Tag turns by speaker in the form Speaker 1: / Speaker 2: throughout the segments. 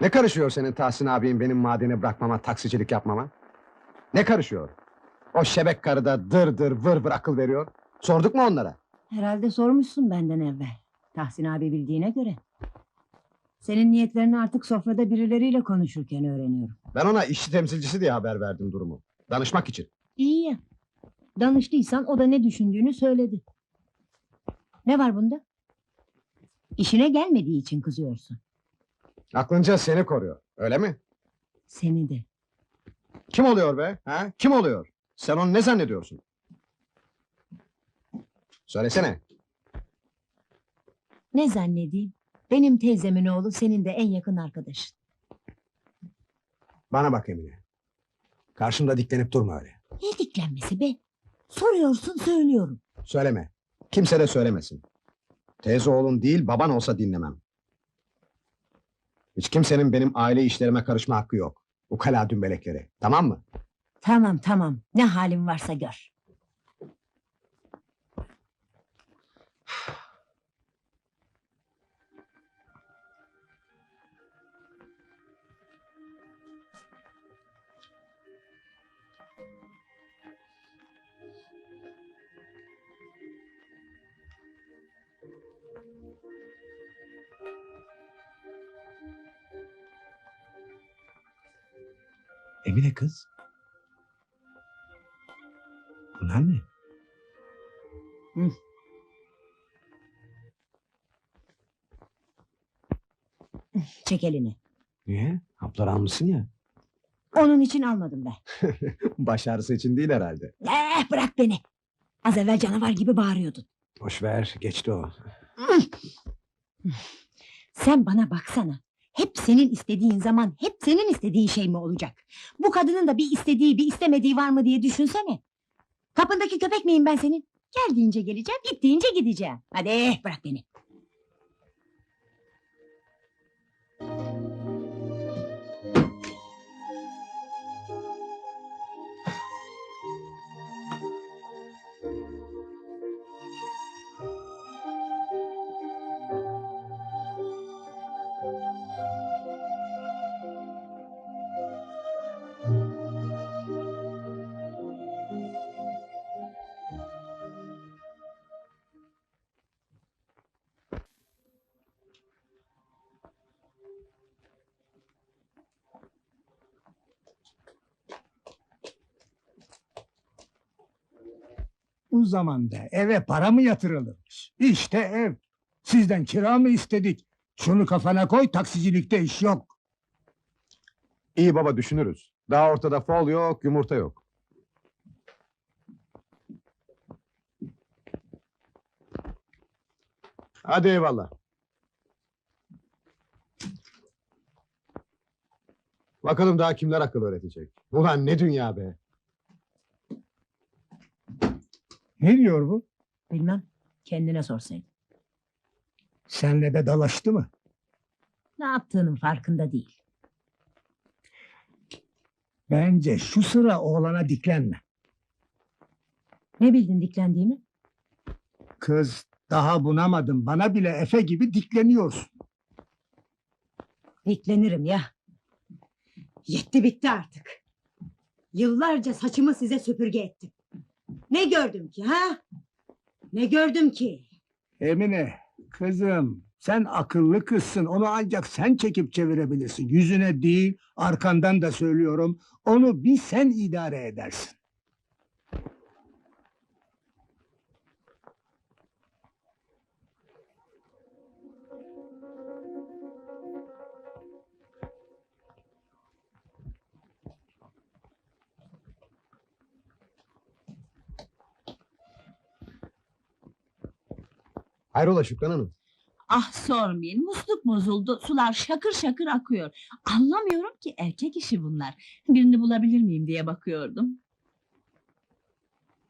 Speaker 1: Ne karışıyor senin Tahsin abin benim madeni bırakmama, taksicilik yapmama? Ne karışıyor? O şebek karı da dır dır vır vır akıl veriyor. Sorduk mu onlara?
Speaker 2: Herhalde sormuşsun benden evvel. Tahsin abi bildiğine göre. Senin niyetlerini artık sofrada birileriyle konuşurken öğreniyorum.
Speaker 1: Ben ona işçi temsilcisi diye haber verdim durumu. Danışmak için.
Speaker 2: İyi ya. Danıştıysan o da ne düşündüğünü söyledi. Ne var bunda? İşine gelmediği için kızıyorsun.
Speaker 1: Aklınca seni koruyor. Öyle mi?
Speaker 2: Seni de.
Speaker 1: Kim oluyor be? Ha? Kim oluyor? Sen onu ne zannediyorsun? Söylesene.
Speaker 2: Ne zannedeyim? Benim teyzemin oğlu senin de en yakın arkadaşın.
Speaker 1: Bana bak Emine. Karşımda diklenip durma öyle.
Speaker 2: Ne diklenmesi be? Soruyorsun söylüyorum.
Speaker 1: Söyleme. Kimse de söylemesin. Teyze oğlun değil baban olsa dinlemem. Hiç kimsenin benim aile işlerime karışma hakkı yok. Ukala dümbelekleri. Tamam mı?
Speaker 2: Tamam tamam ne halin varsa gör.
Speaker 1: Emine kız. Bunlar ne?
Speaker 2: Çek elini.
Speaker 1: Niye? Haplar almışsın ya.
Speaker 2: Onun için almadım ben.
Speaker 1: Baş ağrısı için değil herhalde.
Speaker 2: Eh bırak beni. Az evvel canavar gibi bağırıyordun.
Speaker 1: Boş ver, geçti o.
Speaker 2: Sen bana baksana. Hep senin istediğin zaman hep senin istediğin şey mi olacak? Bu kadının da bir istediği bir istemediği var mı diye düşünsene. Kapındaki köpek miyim ben senin? Gel deyince geleceğim, git deyince gideceğim. Hadi bırak beni.
Speaker 3: Bu zamanda eve para mı yatırılırmış? İşte ev. Sizden kira mı istedik? Şunu kafana koy taksicilikte iş yok.
Speaker 1: İyi baba düşünürüz. Daha ortada fol yok, yumurta yok. Hadi eyvallah. Bakalım daha kimler akıl öğretecek. Ulan ne dünya be.
Speaker 3: Ne diyor bu?
Speaker 2: Bilmem, kendine sorsaydın.
Speaker 3: Senle de dalaştı mı?
Speaker 2: Ne yaptığının farkında değil.
Speaker 3: Bence şu sıra oğlana diklenme.
Speaker 2: Ne bildin diklendiğimi?
Speaker 3: Kız daha bunamadın bana bile Efe gibi dikleniyorsun.
Speaker 2: Diklenirim ya. Yetti bitti artık. Yıllarca saçımı size süpürge ettim. Ne gördüm ki ha? Ne gördüm ki?
Speaker 3: Emine kızım sen akıllı kızsın onu ancak sen çekip çevirebilirsin. Yüzüne değil arkandan da söylüyorum onu bir sen idare edersin.
Speaker 1: Hayrola Şükran Hanım?
Speaker 4: Ah sormayın musluk bozuldu sular şakır şakır akıyor. Anlamıyorum ki erkek işi bunlar. Birini bulabilir miyim diye bakıyordum.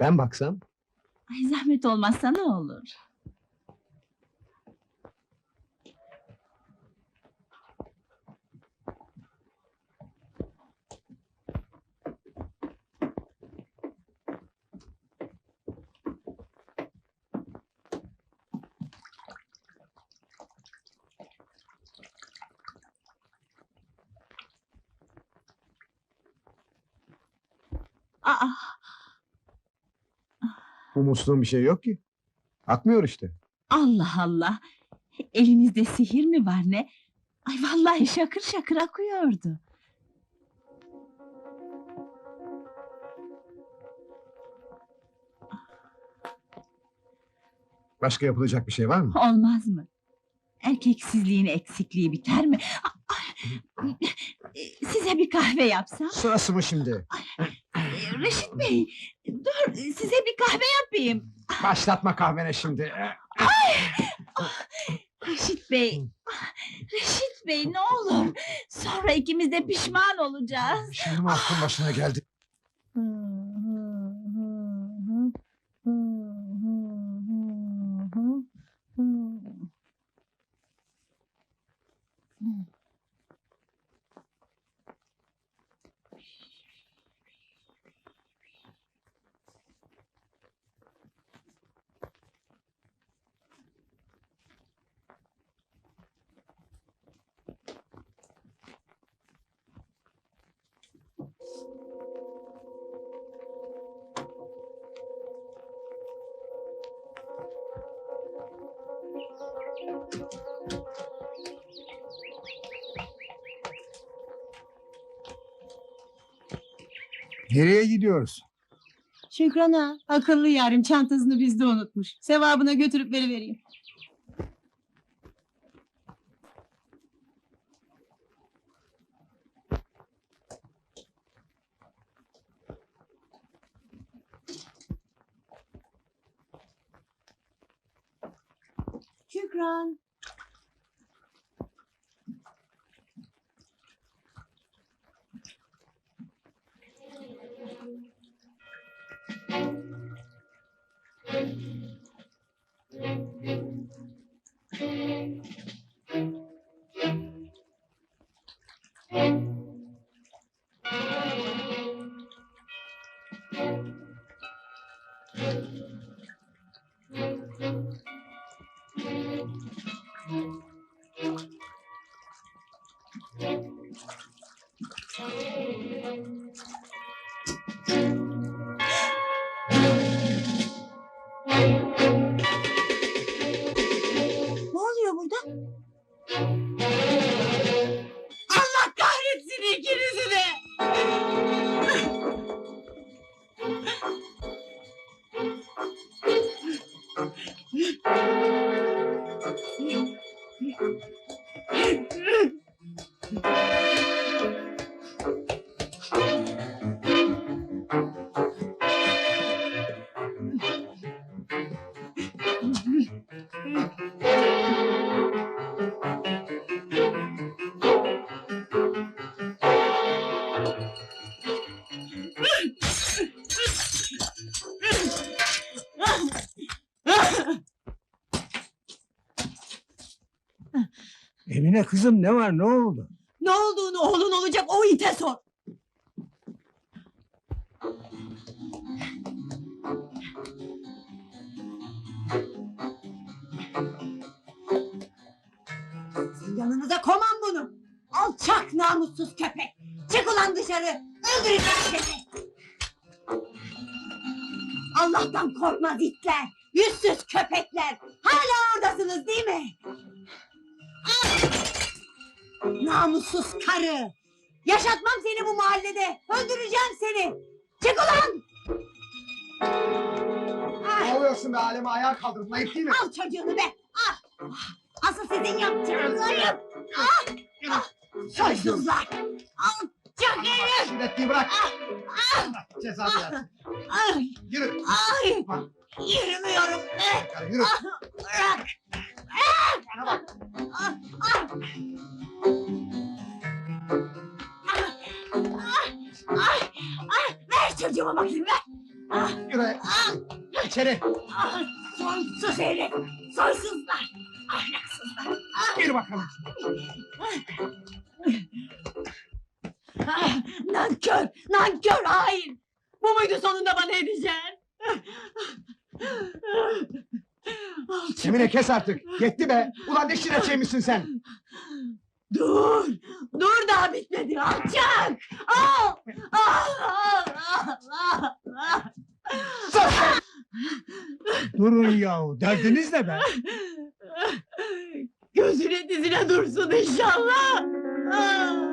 Speaker 1: Ben baksam?
Speaker 4: Ay zahmet olmazsa ne olur. Aa,
Speaker 1: Bu musluğun bir şey yok ki. Akmıyor işte.
Speaker 4: Allah Allah. Elinizde sihir mi var ne? Ay vallahi şakır şakır akıyordu.
Speaker 1: Başka yapılacak bir şey var mı?
Speaker 4: Olmaz mı? Erkeksizliğin eksikliği biter mi? Ay, Size bir kahve yapsam?
Speaker 1: Sırası mı şimdi?
Speaker 4: Ee, Reşit Bey, dur size bir kahve yapayım.
Speaker 1: Başlatma kahvene şimdi.
Speaker 4: Reşit Bey, Reşit Bey ne olur. Sonra ikimiz de pişman olacağız.
Speaker 1: Şimdi mi aklın başına geldi?
Speaker 3: Nereye gidiyoruz?
Speaker 2: Şükran'a akıllı yarim çantasını bizde unutmuş. Sevabına götürüp verivereyim. Şükran. Ne oluyor burada? Allah kahretsin ikinizi de!
Speaker 3: Emine kızım ne var ne oldu?
Speaker 2: Ne olduğunu oğlun olacak o ite sor. Yanınıza koman bunu. Alçak namussuz köpek. Çık ulan dışarı. Öldüreceğim seni. Allah'tan korkmaz itler. Yüzsüz köpekler. Hala oradasınız değil mi? Namussuz karı! Yaşatmam seni bu mahallede! Öldüreceğim seni! Çık ulan!
Speaker 1: Ne
Speaker 2: Ah,
Speaker 1: oluyorsun be aleme ayağa kaldırdın ayıp değil mi?
Speaker 2: al çocuğunu be! Ah! ah, Asıl sizin yaptığınız ayıp! Ah! ah, Soysuzlar! Alçak herif!
Speaker 1: Şiddetliyi bırak.
Speaker 2: Ah!
Speaker 1: Cezanı yersin.
Speaker 2: Ay!
Speaker 1: Yürü.
Speaker 2: Ay!
Speaker 1: Bak.
Speaker 2: Yürümüyorum be!
Speaker 1: Karı, Yürü.
Speaker 2: Ah, Bırak!
Speaker 1: Bana bak.
Speaker 2: Ah! Ah! Ah! Çocuğuma bakayım ver! Ah!
Speaker 1: Yürü.
Speaker 2: Ah!
Speaker 1: İçeri.
Speaker 2: Ah, Sonsuz herif! Soysuzlar! Ahlaksızlar! Ah,
Speaker 1: Yürü bakalım.
Speaker 2: ah, nankör! Nankör hain! Bu muydu sonunda bana edeceğin? Alçak!
Speaker 1: Emine kes artık. Yetti be. Ulan ne şiret şeymişsin sen.
Speaker 2: Dur! Dur daha bitmedi alçak! Al! Al! Al! Al! Al!
Speaker 3: Durun yahu derdiniz ne be?
Speaker 2: Gözüne dizine dursun inşallah! Ah!